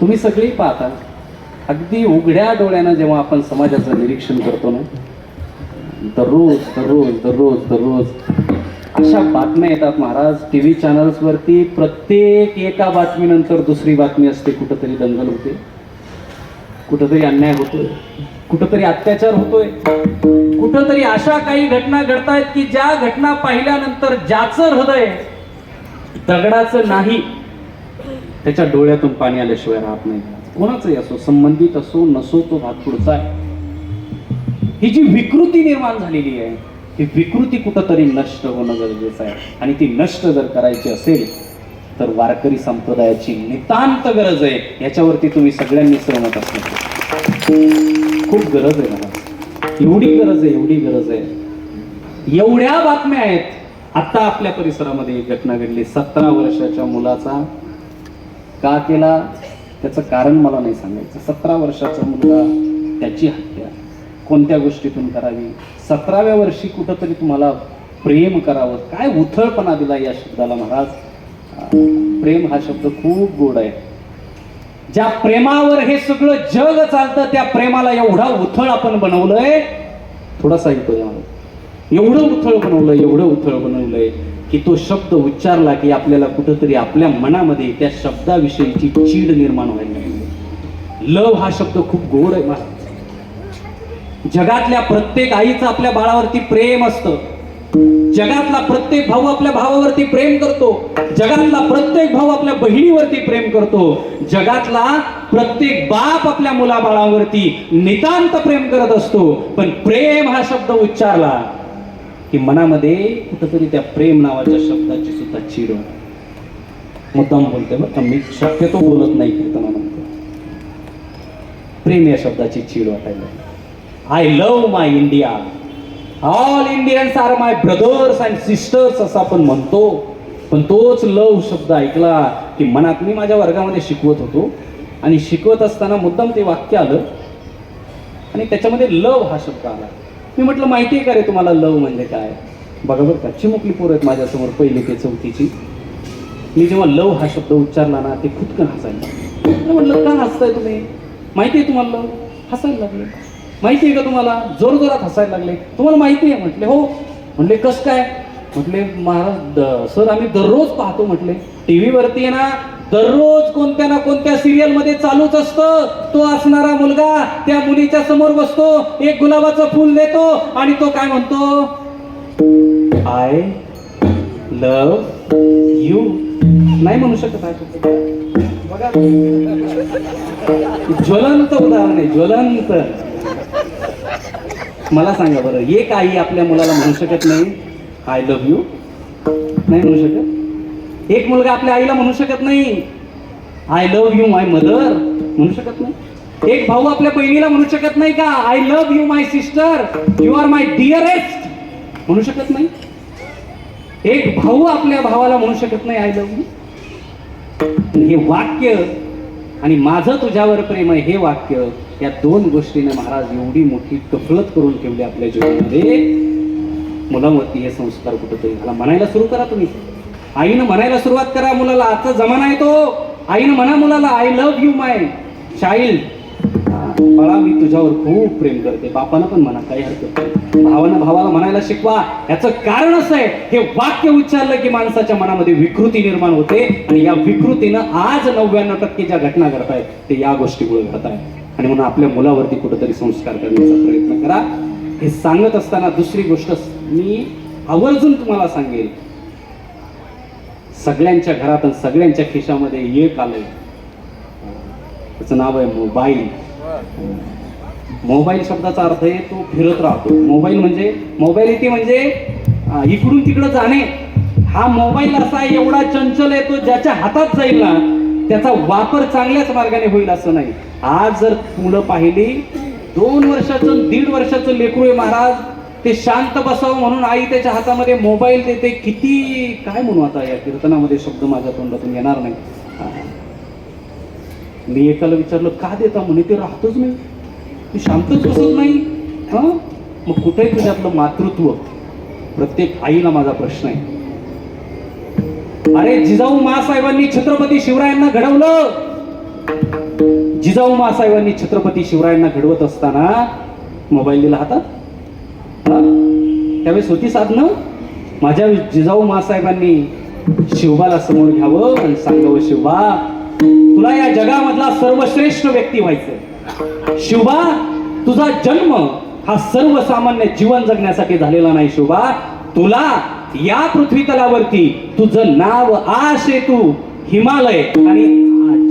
तुम्ही सगळी पाहता अगदी उघड्या डोळ्यानं जेव्हा आपण समाजाचं निरीक्षण करतो ना दररोज दररोज दररोज दररोज अशा बातम्या येतात. महाराज टी व्ही चॅनल्सवरती प्रत्येक एका बातमीनंतर दुसरी बातमी असते. कुठंतरी दंगल होते कुठंतरी अन्याय होतोय. कुठंतरी अत्याचार होतोय. कुठंतरी अशा काही घटना घडतायत की ज्या घटना पाहिल्यानंतर ज्याचं हृदय दगडाचं नाही त्याच्या डोळ्यातून पाणी आल्याशिवाय राहत नाही. कोणाचाही असो संबंधित असो नसो तो भाग पुढचा आहे. ही जी विकृती निर्माण झालेली आहे ही विकृती कुठंतरी नष्ट होणं गरजेचं आहे. आणि ती नष्ट जर करायची असेल तर वारकरी संप्रदायाची नितांत गरज आहे. याच्यावरती तुम्ही सगळ्यांनी सहमत असणार खूप गरज आहे मला. एवढी गरज आहे एवढी गरज आहे. एवढ्या बातम्या आहेत. आता आपल्या परिसरामध्ये एक घटना घडली. सतरा वर्षाच्या मुलाचा का केला? त्याचं कारण मला नाही सांगायचं. सतरा वर्षाचा मुलगा त्याची हत्या. कोणत्या गोष्टीतून करावी? सतराव्या वर्षी कुठंतरी तुम्हाला प्रेम करावं. काय उथळपणा दिला या शब्दाला महाराज? प्रेम हा शब्द खूप गोड आहे. ज्या प्रेमावर हे सगळं जग चालतं त्या प्रेमाला एवढा उथळ आपण बनवलंय. थोडासा ऐकू एवढं उथळ बनवलं एवढं उथळ बनवलंय. की तो शब्द उच्चारला की आपल्याला कुठंतरी आपल्या मनामध्ये त्या शब्दाविषयीची चीड निर्माण व्हायला लागली. लव हा शब्द खूप गोड आहे मला जगातल्या प्रत्येक आईचं आपल्या बाळावरती प्रेम असतं. जगातला प्रत्येक भाऊ आपल्या भावावरती प्रेम करतो. जगातला प्रत्येक भाऊ आपल्या बहिणीवरती प्रेम करतो. जगातला प्रत्येक बाप आपल्या मुलाबाळावरती नितांत प्रेम करत असतो. पण प्रेम हा शब्द उच्चारला की मनामध्ये कुठंतरी त्या प्रेम नावाच्या शब्दाची सुद्धा चिर मुद्दाम बोलते बरं का मी शक्यतो बोलत नाही कीर्तनानंतर प्रेम या शब्दाची चीड वाटायला I love my India all Indians are my brothers and sisters असं आपण म्हणतो. पण तोच लव शब्द ऐकला की मनात मी माझ्या वर्गामध्ये शिकवत होतो. आणि शिकवत असताना मुद्दाम ते वाक्य आलं. आणि त्याच्यामध्ये लव हा शब्द आला. मी म्हटलं माहिती आहे का रे तुम्हाला लव म्हणजे काय? बघा बरं का चिमुकली पोरं आहेत माझ्यासमोर पहिली ते चौथीची. मी जेव्हा लव हा शब्द उच्चारला ना ते खुदकन हसायला म्हटलं का हसताय तुम्ही? माहिती आहे तुम्हाला लव हसायला लागले. माहिती आहे का तुम्हाला? जोर जोरात हसायला लागले. तुम्हाला माहिती आहे? म्हटले हो. म्हटले कसं काय? म्हटले महाराज सर आम्ही दररोज पाहतो. म्हटले टी व्हीवरती आहे ना दररोज कोणत्या ना कोणत्या सिरियलमध्ये चालूच असतं. तो असणारा मुलगा त्या मुलीच्या समोर बसतो एक गुलाबाचं फुल देतो आणि तो काय म्हणतो? आय लव यू नाही म्हणू शकत आहे बघा. ज्वलंत उदाहरण आहे ज्वलंत. मला सांगा बरं एक आई आपल्या मुलाला म्हणू शकत नाही आय लव्ह यू नाही म्हणू शकत? एक मुलगा आपल्या आईला म्हणू शकत नाही. I love you my mother म्हणू शकत नाही. एक भाऊ आपल्या बहिणीला म्हणू शकत नाही का I love you my sister you are my dearest म्हणू शकत नाही. एक भाऊ आपल्या भावाला म्हणू शकत नाही आय लव्ह यू हे वाक्य आणि माझं तुझ्यावर प्रेम आहे हे वाक्य या दोन गोष्टीने महाराज एवढी मोठी कफलत करून ठेवली आपल्या जीवनामध्ये. मुलांवरती हे संस्कार कुठेतरी मला म्हणायला सुरू करा तुम्ही. आईनं म्हणायला सुरुवात करा मुलाला आजचा जमाना आहे तो. आईनं म्हणा मुलाला I love you my child बाळा मी तुझ्यावर खूप प्रेम करते. बापानं पण म्हणा काही हरकत नाही. भावानं भावाला म्हणायला शिकवा. याचं कारण असं आहे हे वाक्य उच्चारलं की माणसाच्या मनामध्ये विकृती निर्माण होते आणि या विकृतीनं आज नव्याण्णव टक्के ज्या घटना घडतायत ते या गोष्टीमुळे घडतायत. आणि म्हणून आपल्या मुलावरती कुठेतरी संस्कार करण्याचा प्रयत्न करा. हे सांगत असताना दुसरी गोष्ट मी आवर्जून तुम्हाला सांगेल. सगळ्यांच्या घरात आणि सगळ्यांच्या खिशामध्ये एक आलंय. त्याचं नाव आहे मोबाईल. मोबाईल शब्दाचा अर्थ आहे तो फिरत राहतो. मोबाईल म्हणजे मोबाईलिटी म्हणजे इकडून तिकडं जाणे. हा मोबाईल असा एवढा चंचल आहे तो ज्याच्या हातात जाईल ना त्याचा वापर चांगल्याच मार्गाने होईल असं नाही. आज जर मुलं पाहिली दोन वर्षाचं दीड वर्षाचं लेकरू आहे महाराज ते शांत बसावं म्हणून आई त्याच्या हातामध्ये मोबाईल देते. किती काय म्हणू आता या कीर्तनामध्ये शब्द माझ्या तोंडातून येणार नाही. मी एकाला विचारलं का देता? म्हणे ते राहतच नाही. मी शांतच बसत नाही. हा? मग कुठे तुझ्यातलं मातृत्व. प्रत्येक आईला माझा प्रश्न आहे. अरे जिजाऊ मासाहेबांनी छत्रपती शिवरायांना घडवलं. जिजाऊ मासाहेबांनी छत्रपती शिवरायांना घडवत असताना मोबाईल दिला हातात. त्यावेळेस होती साधनं? माझ्या जिजाऊ मासाहेबांनी शिवबाला समोर घ्यावं आणि सांगावं शिवबा तुला या जगामधला सर्वश्रेष्ठ व्यक्ती व्हायचं शिवबा तुझा जन्म हा सर्वसामान्य जीवन जगण्यासाठी झालेला नाही शिवबा. तुला या पृथ्वी तलावरती तुझं नाव आशे तू हिमालय. आणि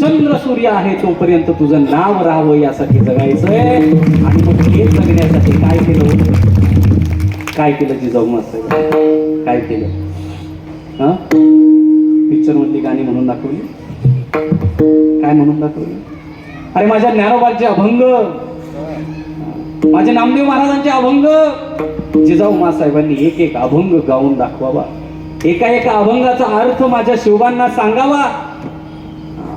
चंद्र सूर्य आहे तोपर्यंत तुझं नाव राहावं यासाठी जगायचंय. आणि मग हे जगण्यासाठी काय केलं होतं? काय केलं जिजाऊ मास्तर? काय केलं? हा? पिक्चर मधली गाणी म्हणून दाखवली? काय म्हणून दाखवली? अरे माझ्या ज्ञानोबाचे अभंग. माझे नामदेव महाराजांचे अभंग. जिजाऊ मासाहेबांनी एक एक अभंग गाऊन दाखवावा. एका एका अभंगाचा अर्थ माझ्या शिवबांना सांगावा.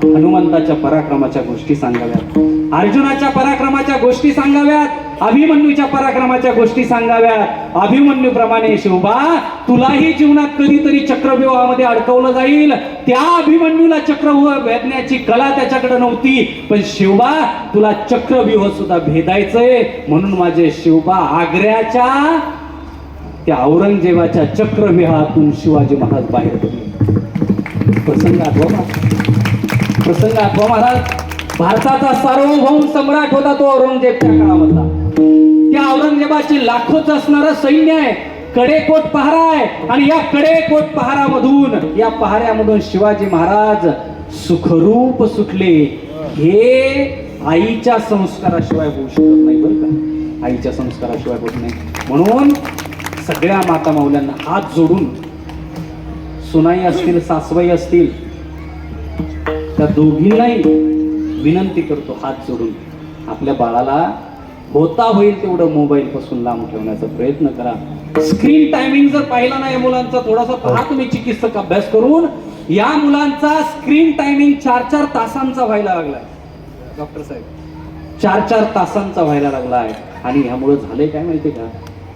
हनुमंताच्या पराक्रमाच्या गोष्टी सांगाव्यात. अर्जुनाच्या पराक्रमाच्या गोष्टी सांगाव्यात. अभिमन्यूच्या पराक्रमाच्या गोष्टी सांगाव्या. अभिमन्यूप्रमाणे शिवबा तुलाही जीवनात कधीतरी चक्रव्यूहामध्ये अडकवलं जाईल. त्या अभिमन्यूला चक्रव्यूह भेदण्याची कला त्याच्याकडे नव्हती. पण शिवबा तुला चक्रव्यूह सुद्धा भेदायचंय. म्हणून माझे शिवबा आग्र्याच्या त्या औरंगजेबाच्या चक्रव्यूहातून शिवाजी महाराज बाहेर पडले. प्रसंग आठवा प्रसंग आठवा महाराज भारताचा सार्वभौम सम्राट होता तो औरंगजेबच्या काळामधला. या औरंगजेबाची लाखोच असणार सैन्य आहे. कडेकोट पहारा आहे. आणि या कडेकोट पहारामधून या पहाऱ्यामधून शिवाजी महाराज सुखरूप सुटले. हे आईच्या संस्काराशिवाय होऊ शकत नाही बरं का. आईच्या संस्काराशिवाय होत नाही. म्हणून सगळ्या माता माऊल्यांना हात जोडून सुनाई असतील सासवाई असतील त्या दोघींनाही विनंती करतो हात जोडून. आपल्या बाळाला होता होईल तेवढं मोबाईल पासून लांब ठेवण्याचा प्रयत्न करा. स्क्रीन टायमिंग जर पाहिला नाही मुलांचा थोडासा पहा तुम्ही चिकित्सक अभ्यास करून. या मुलांचा स्क्रीन टायमिंग चार चार तासांचा व्हायला लागलाय. डॉक्टर साहेब चार चार तासांचा व्हायला लागला आहे आणि ह्यामुळे झालंय काय माहिती का?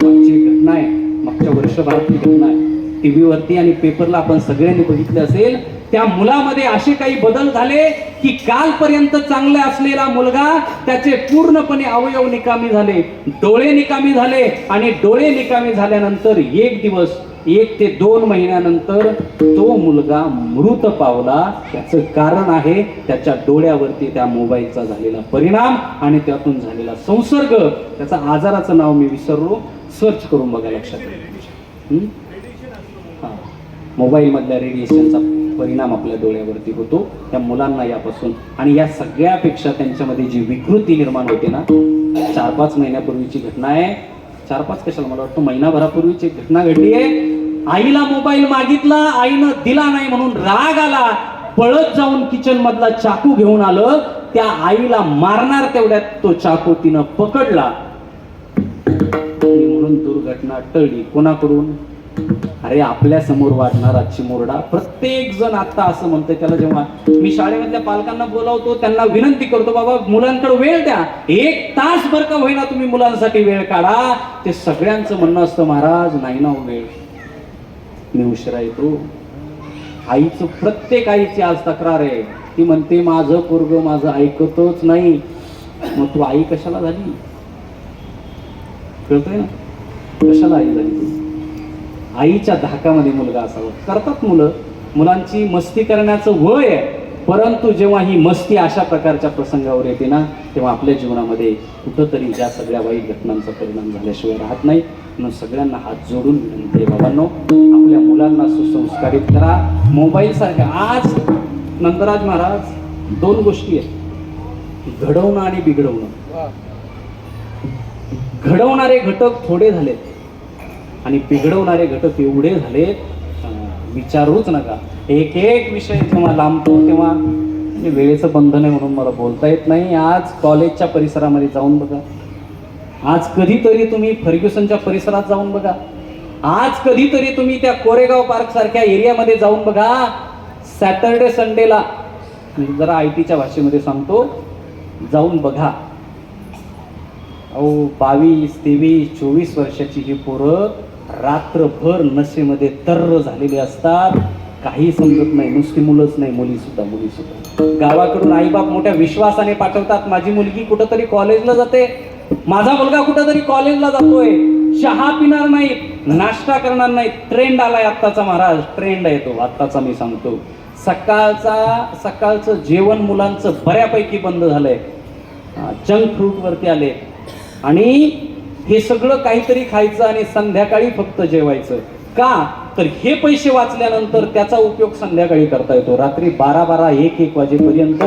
मागची घटना आहे. मागच्या वर्षभरातली घटना आहे. टीव्हीवरती आणि पेपरला आपण सगळ्यांनी बघितलं असेल. त्या मुलामध्ये असे काही बदल झाले की कालपर्यंत चांगला असलेला मुलगा त्याचे पूर्णपणे अवयव निकामी झाले डोळे निकामी झाले आणि डोळे निकामी झाल्यानंतर एक दिवस एक ते दोन महिन्यानंतर तो मुलगा मृत पावला. त्याचं कारण आहे त्याच्या डोळ्यावरती त्या मोबाईलचा झालेला परिणाम आणि त्यातून झालेला संसर्ग. त्याचा आजाराचं नाव मी विसरलो. सर्च करून बघा लक्षात मोबाईलमधल्या रेडिएशनचा परिणाम आपल्या डोळ्यावरती होतो. त्या मुलांना यापासून आणि या सगळ्यापेक्षा त्यांच्यामध्ये जी विकृती निर्माण होते ना चार पाच महिन्यापूर्वीची घटना आहे. चार पाच कशाला मला वाटतं महिनाभरापूर्वीची घटना घडली आहे. आईला मोबाईल मागितला आईनं दिला नाही म्हणून राग आला. पळत जाऊन किचन मधला चाकू घेऊन आलं. त्या आईला मारणार तेवढ्यात तो चाकू तिनं पकडला. म्हणून दुर्घटना टळली. कोणाकडून? अरे आपल्यासमोर वाढणारा चिमुरडा. प्रत्येक जण आता असं म्हणतोय त्याला जेव्हा मी शाळेमधल्या पालकांना बोलावतो त्यांना विनंती करतो बाबा मुलांकडे वेळ द्या. एक तास भर का होईना तुम्ही मुलांसाठी वेळ काढा. ते सगळ्यांचं म्हणणं असतं महाराज नाही ना हो वेळ. मी उशिरा येतो. आईचं प्रत्येक आईची आज तक्रार आहे. ती म्हणते माझं पोरग माझं ऐकतच नाही. मग तू आई कशाला झाली? कळतोय ना? कशाला आई झाली? तू आईच्या धाकामध्ये मुलगा असावा. करतात मुलं. मुलांची मस्ती करण्याचं वय आहे. परंतु जेव्हा ही मस्ती अशा प्रकारच्या प्रसंगावर येते ना तेव्हा आपल्या जीवनामध्ये कुठंतरी या सगळ्या वाईट घटनांचा परिणाम झाल्याशिवाय राहत नाही म्हणून सगळ्यांना हात जोडून विनंती आहे बाबांनो आपल्या मुलांना सुसंस्कारित करा. मोबाईल सारख्या आज नंदराज महाराज दोन गोष्टी आहेत. घडवणं आणि बिघडवणं. घडवणारे घटक थोडे झालेत. आणि बिघडवणारे घटक एवढे झाले विचारूच नका. एक एक विषय जेव्हा लांबतो तेव्हा म्हणजे वेळेचं बंधन आहे म्हणून मला बोलता येत नाही. आज कॉलेजच्या परिसरामध्ये जाऊन बघा. आज कधीतरी तुम्ही फर्ग्युसनच्या परिसरात जाऊन बघा. आज कधीतरी तुम्ही त्या कोरेगाव पार्क सारख्या एरियामध्ये जाऊन बघा. सॅटरडे संडेला जरा आय टीच्या भाषेमध्ये सांगतो जाऊन बघा. अहो बावीस तेवीस चोवीस वर्षाची ही पोरं रात्रभर नशेमध्ये तर्र झालेली असतात. काही समजत नाही. नुसती मुलंच नाही मुली सुद्धा मुली सुद्धा. गावाकडून आईबाप मोठ्या विश्वासाने पाठवतात माझी मुलगी कुठंतरी कॉलेजला जाते. माझा मुलगा कुठंतरी कॉलेजला जातोय. चहा पिणार नाही नाश्ता करणार नाही. ट्रेंड आलाय आत्ताचा महाराज. ट्रेंड आहे तो. आत्ताचा मी सांगतो. सकाळचा सकाळचं जेवण मुलांचं बऱ्यापैकी बंद झालंय. जंक फ्रूट वरती आले. आणि हे सगळं काहीतरी खायचं आणि संध्याकाळी फक्त जेवायचं. का? तर हे पैसे वाचल्यानंतर त्याचा उपयोग संध्याकाळी करता येतो. रात्री बारा बारा एक एक वाजेपर्यंत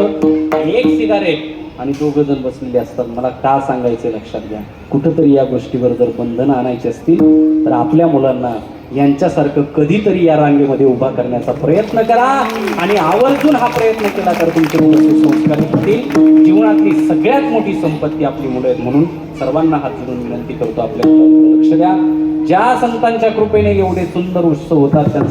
एक सिगारेट आणि दोघं जण बसलेले असतात. मला का सांगायचं लक्षात घ्या. कुठंतरी या गोष्टीवर जर बंधनं आणायची असतील तर आपल्या मुलांना यांच्यासारखं कधीतरी या रांगेमध्ये उभा करण्याचा प्रयत्न करा. आणि आवर्जून हा प्रयत्न केला तर तुमचे मुलं होतील जीवनातली सगळ्यात मोठी संपत्ती आपली मुलं आहेत म्हणून सर्वांना हात जोडून विनंती करतो. आपल्या लक्ष द्या. ज्या संतांच्या कृपेने एवढे सुंदर उत्सव होतात त्यांना